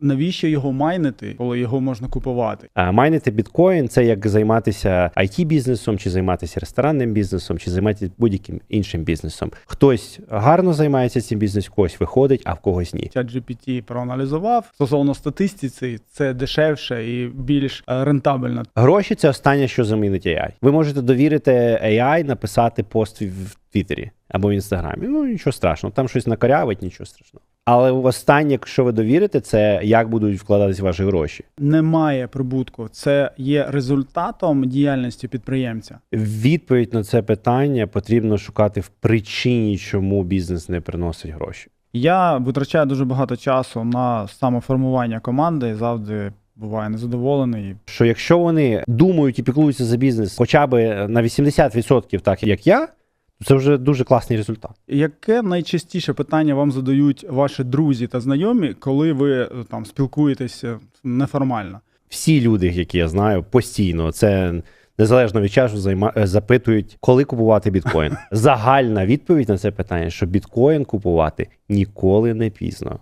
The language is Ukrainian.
Навіщо його майнити, коли його можна купувати? А майнити біткоін це як займатися it бізнесом, чи займатися ресторанним бізнесом, чи займатися будь-яким іншим бізнесом. Хтось гарно займається цим бізнесом, когось виходить, а в когось ні. Чат GPT проаналізував стосовно статистиці, це дешевше і більш е, рентабельно. Гроші це останнє, що замінить AI. Ви можете довірити AI написати пост в Твіттері або в Інстаграмі. Ну нічого страшного, там щось накорявить, нічого страшного. Але останнє, що ви довірите, це як будуть вкладатись ваші гроші. Немає прибутку, це є результатом діяльності підприємця. Відповідь на це питання потрібно шукати в причині, чому бізнес не приносить гроші. Я витрачаю дуже багато часу на самоформування команди і завжди буваю незадоволений. Що якщо вони думають і піклуються за бізнес, хоча б на 80% так як я, це вже дуже класний результат. Яке найчастіше питання вам задають ваші друзі та знайомі, коли ви е, там спілкуєтеся неформально? Всі люди, які я знаю, постійно це. Незалежно від часу займа... е, запитують, коли купувати біткоін. Загальна відповідь на це питання, що біткоін купувати ніколи не пізно.